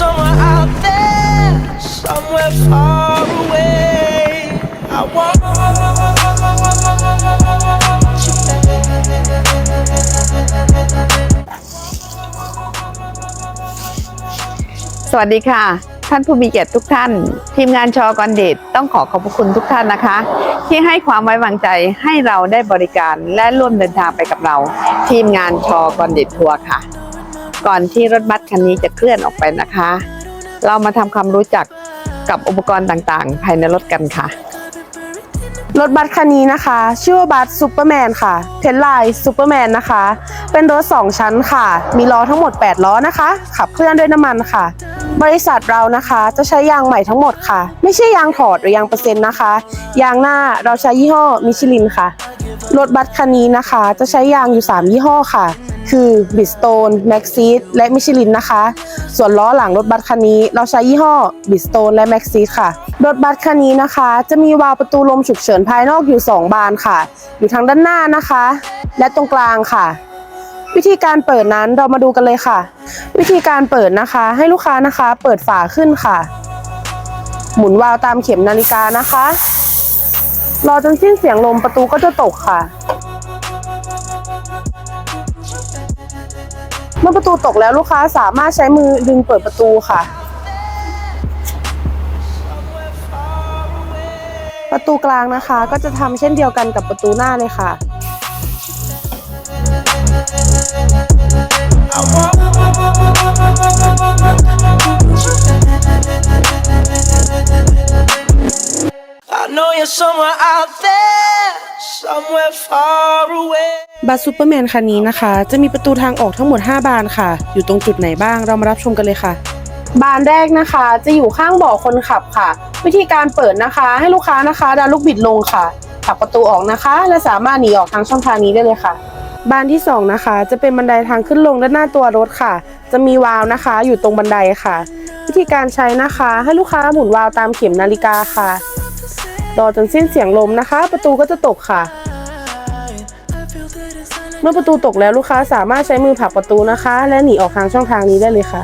somewhere out there, somewhere far away. I want you. สวัสดีค่ะ ท่านผู้มีเกียรติทุกท่าน ทีมงานชอกอนเดตต้องขอขอบพระคุณทุกท่านนะคะ ที่ให้ความไว้วางใจให้เราได้บริการและร่วมเดินทางไปกับเรา ทีมงานชอกอนเดตทัวร์ค่ะ ก่อนที่รถบัสคันนี้จะเคลื่อนออกไปนะคะ เรามาทำความรู้จักกับอุปกรณ์ต่างๆ ภายในรถกันค่ะ รถบัสคันนี้นะคะ ชื่อว่าบัสซูเปอร์แมนค่ะเทนไลน์ซูเปอร์แมนนะคะ เป็นรถ 2 ชั้นค่ะ มีล้อทั้งหมด 8 ล้อนะคะ ขับเคลื่อนด้วยน้ำมันค่ะ บริษัทเรานะคะจะใช้ยางใหม่ทั้งหมดค่ะ ไม่ใช่ยางถอดหรือยางเปอร์เซ็นต์นะคะ ยางหน้าเราใช้ยี่ห้อมิชลินค่ะ รถบัสคันนี้นะคะ จะใช้ยางอยู่ 3 ยี่ห้อค่ะ คือบิสโตนแม็กซีดและมิชลินนะคะ ส่วนล้อหลังรถบัสคันนี้ เราใช้ยี่ห้อบิสโตนและแม็กซีดค่ะ รถบัสคันนี้นะคะ จะมีวาล์วประตูลมฉุกเฉินภายนอกอยู่ 2 บานค่ะ อยู่ทางด้านหน้านะคะ และตรงกลางค่ะ วิธีการเปิดนั้นเรามาดูกันเลยค่ะ วิธีการเปิดนะคะ ให้ลูกค้านะคะ เปิดฝาขึ้นค่ะ หมุนวาล์วตามเข็มนาฬิกานะคะ รอจนสิ้นเสียงลมประตูก็จะตกค่ะ มื่อประตูตกแล้วลูกค้าสามารถใช้มือดึงเปิดประตูค่ะ ประตูกลางนะคะ ก็จะทำเช่นเดียวกันกับประตูหน้าเลยค่ะ I want I know you're somewhere out there, somewhere far away. บัสซูเปอร์แมนคันนี้นะคะ จะมีประตูทางออกทั้งหมด 5 บานค่ะ อยู่ตรงจุดไหนบ้างเรามารับชมกันเลยค่ะ บานแรกนะคะ จะอยู่ข้างเบาะคนขับค่ะ วิธีการเปิดนะคะ ให้ลูกค้านะคะดันลูกบิดลงค่ะผลักประตูออกนะคะ และสามารถหนีออกทางช่องทางนี้ได้เลยค่ะ บานที่ 2 นะคะ จะเป็นบันไดทางขึ้นลงด้านหน้าตัวรถค่ะ จะมีวาล์วนะคะ อยู่ตรงบันไดค่ะ วิธีการใช้นะคะ ให้ลูกค้าหมุนวาล์วตามเข็มนาฬิกาค่ะ รอจนสิ้นเสียงลมนะคะ ประตูก็จะตกค่ะ เมื่อประตูตกแล้วลูกค้าสามารถใช้มือผลักประตูนะคะ และหนีออกทางช่องทางนี้ได้เลยค่ะ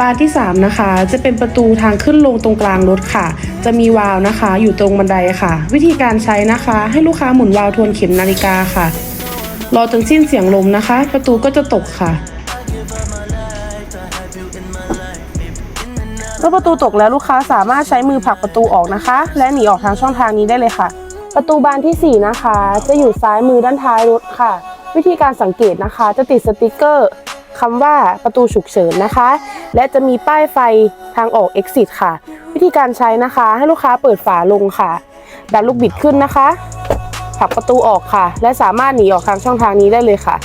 บานที่ 3 นะคะ จะเป็นประตูทางขึ้นลงตรงกลางรถค่ะ จะมีวาล์วนะคะ อยู่ตรงบันไดค่ะ วิธีการใช้นะคะ ให้ลูกค้าหมุนวาล์วทวนเข็มนาฬิกาค่ะ รอจนสิ้นเสียงลมนะคะ ประตูก็จะตกค่ะ เมื่อประตูตกแล้วลูกค้าสามารถใช้มือผลักประตูออกนะคะ และหนีออกทางช่องทางนี้ได้เลยค่ะ ประตูบานทีสี่ 4 นะคะ จะอยู่ซ้ายมือด้านท้ายรถค่ะ วิธีการสังเกตนะคะ จะติดสติกเกอร์คำว่าประตูฉุกเฉินนะคะ และจะมีป้ายไฟทางออก exit ค่ะ วิธีการใช้นะคะ ให้ลูกค้าเปิดฝาลงค่ะ ดันลูกบิดขึ้นนะคะผลักประตูออกค่ะ และสามารถหนีออกทางช่องทางนี้ได้เลยค่ะ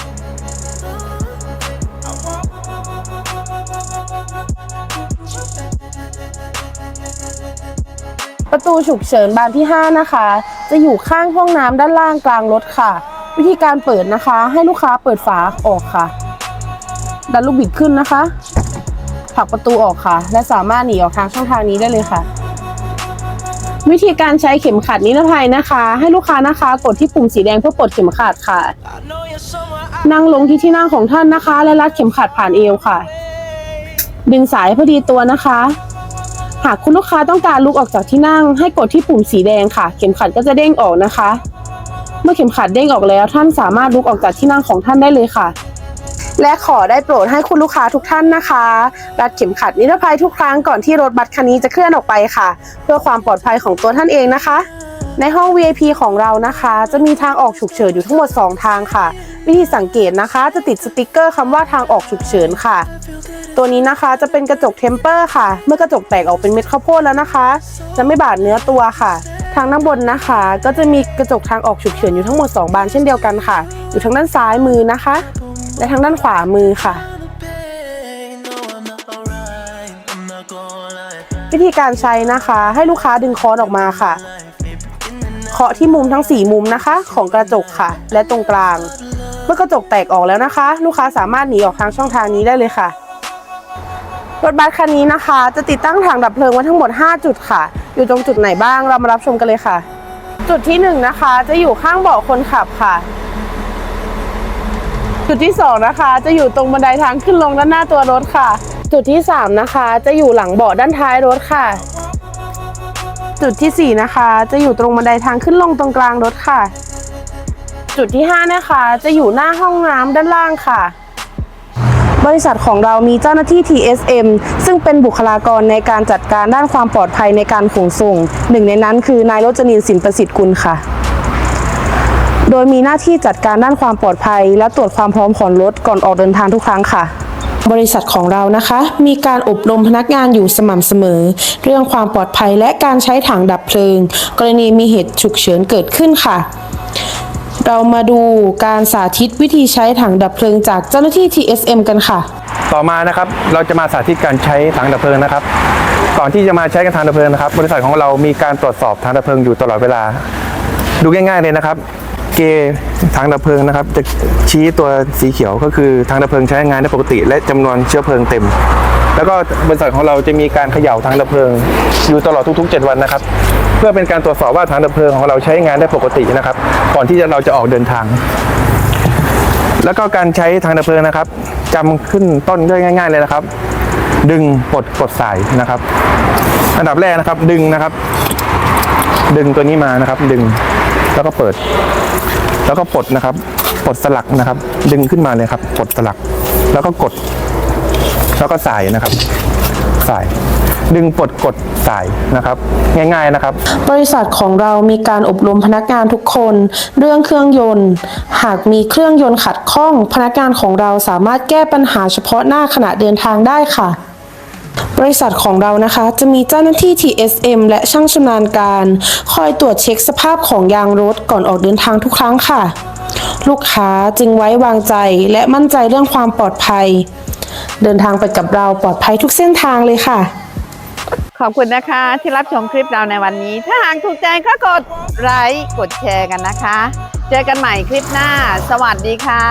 ประตูฉุกเฉินบานที่ 5 นะคะ จะอยู่ข้างห้องน้ำด้านล่างกลางรถค่ะ วิธีการเปิดนะคะ ให้ลูกค้าเปิดฝาออกค่ะ ดันลูกบิดขึ้นนะคะผลักประตูออกค่ะ และสามารถหนีออกทางช่องทางนี้ได้เลยค่ะ วิธีการใช้เข็มขัดนิรภัยนะคะ ให้ลูกค้านะคะ กดที่ปุ่มสีแดงเพื่อปลดเข็มขัดค่ะ นั่งลงที่ที่นั่งของท่านนะคะ และรัดเข็มขัดผ่านเอวค่ะ ดึงสายพอดีตัวนะคะ หากคุณลูกค้าต้องการลุกออกจากที่นั่ง ให้กดที่ปุ่มสีแดงค่ะ เข็มขัดก็จะเด้งออกนะคะ เมื่อเข็มขัดเด้งออกแล้ว ท่านสามารถลุกออกจากที่นั่งของท่านได้เลยค่ะ และขอได้โปรดให้คุณลูกค้าทุกท่านนะคะ รัดเข็มขัดนิรภัยทุกครั้งก่อนที่รถบัสคันนี้จะเคลื่อนออกไปค่ะ เพื่อความปลอดภัยของตัวท่านเองนะคะ ในห้อง VIP ของเรานะคะ จะมีทางออกฉุกเฉินอยู่ทั้งหมด 2 ทางค่ะ วิธีสังเกตนะคะ จะติดสติกเกอร์คำว่าทางออกฉุกเฉินค่ะ ตัวนี้นะคะจะเป็นกระจกเทมเปอร์ค่ะ เมื่อกระจกแตกออกเป็นเม็ดข้าวโพดแล้วนะคะ จะไม่บาดเนื้อตัวค่ะ ทางด้านบนนะคะ ก็จะมีกระจกทางออกฉุกเฉินอยู่ทั้งหมด 2 บานเช่นเดียวกันค่ะ อยู่ทางด้านซ้ายมือนะคะ และทางด้านขวามือค่ะวิธีการใช้นะคะ ให้ลูกค้าดึงค้อนออกมาค่ะ เคาะที่มุมทั้ง 4 มุมนะคะ ของกระจกค่ะ และตรงกลาง เมื่อกระจกแตกออกแล้วนะคะ ลูกค้าสามารถหนีออกทางช่องทางนี้ได้เลยค่ะ รถบัสคันนี้นะคะ จะติดตั้งถังดับเพลิงไว้ทั้งหมด 5 จุดค่ะ อยู่ตรงจุดไหนบ้างเรามารับชมกันเลยค่ะ จุดที่1นะคะจะอยู่ข้างเบาะคนขับค่ะ จุดที่2นะคะจะอยู่ตรงบันไดทางขึ้นลงด้านหน้าตัวรถค่ะ จุดที่3นะคะจะอยู่หลังเบาะด้านท้ายรถค่ะ จุดทีสี่4นะคะจะอยู่ตรงบันไดทางขึ้นลงตรงกลางรถค่ะ จุดที่ 5 นะคะ จะอยู่หน้าห้องน้ำด้านล่างค่ะ บริษัทของเรามีเจ้าหน้าที่ TSM ซึ่งเป็นบุคลากรในการจัดการด้านความปลอดภัยในการขนส่ง หนึ่งในนั้นคือนายรจนินสินประสิทธิ์กุลค่ะ โดยมีหน้าที่จัดการด้านความปลอดภัย และตรวจความพร้อมของรถก่อนออกเดินทางทุกครั้งค่ะบริษัทของเรานะคะ มีการอบรมพนักงานอยู่สม่ำเสมอ เรื่องความปลอดภัยและการใช้ถังดับเพลิง กรณีมีเหตุฉุกเฉินเกิดขึ้นค่ะ เรามาดูการสาธิตวิธีใช้ถังดับเพลิงจากเจ้าหน้าที่ TSM กันค่ะ ต่อมานะครับเราจะมาสาธิตการใช้ถังดับเพลิงนะครับ ก่อนที่จะมาใช้กันถังดับเพลิงนะครับ บริษัทของเรามีการตรวจสอบถังดับเพลิงอยู่ตลอดเวลา ดูง่ายๆเลยนะครับ เกถังดับเพลิงนะครับ จะชี้ตัวสีเขียวก็คือถังดับเพลิงใช้งานได้ปกติ และจำนวนเชื้อเพลิงเต็ม แล้วก็บริษัทของเราจะมีการเขย่าถังดับเพลิง อยู่ตลอดทุกๆ 7 วันนะครับ เพื่อเป็นการตรวจสอบว่าถังดับเพลิงของเราใช้งานได้ปกตินะครับ ก่อนที่เราจะออกเดินทาง แล้วก็การใช้ทางดับเพลิงนะครับจำขึ้นต้นด้วยง่าย ๆ เลยนะครับ ดึงปลดกดสายนะครับ อันดับแรกนะครับดึงนะครับ ดึงตัวนี้มานะครับ ดึงแล้วก็เปิด แล้วก็ปลดนะครับปลดสลักนะครับ ดึงขึ้นมาเลยครับปลดสลัก แล้วก็กด แล้วก็สายนะครับสาย ดึงปลดกดสายนะครับ ง่ายๆนะครับ บริษัทของเรามีการอบรมพนักงานทุกคน เรื่องเครื่องยนต์ หากมีเครื่องยนต์ขัดข้อง พนักงานของเราสามารถแก้ปัญหาเฉพาะหน้าขณะเดินทางได้ค่ะบริษัทของเรานะคะ จะมีเจ้าหน้าที่ TSM และช่างชำนาญการ คอยตรวจเช็คสภาพของยางรถก่อนออกเดินทางทุกครั้งค่ะ ลูกค้าจึงไว้วางใจและมั่นใจเรื่องความปลอดภัย เดินทางไปกับเราปลอดภัยทุกเส้นทางเลยค่ะ ขอบคุณนะคะที่รับชมคลิปเราในวันนี้ ถ้าหากถูกใจก็กดไลค์กดแชร์กันนะคะ เจอกันใหม่คลิปหน้า สวัสดีค่ะ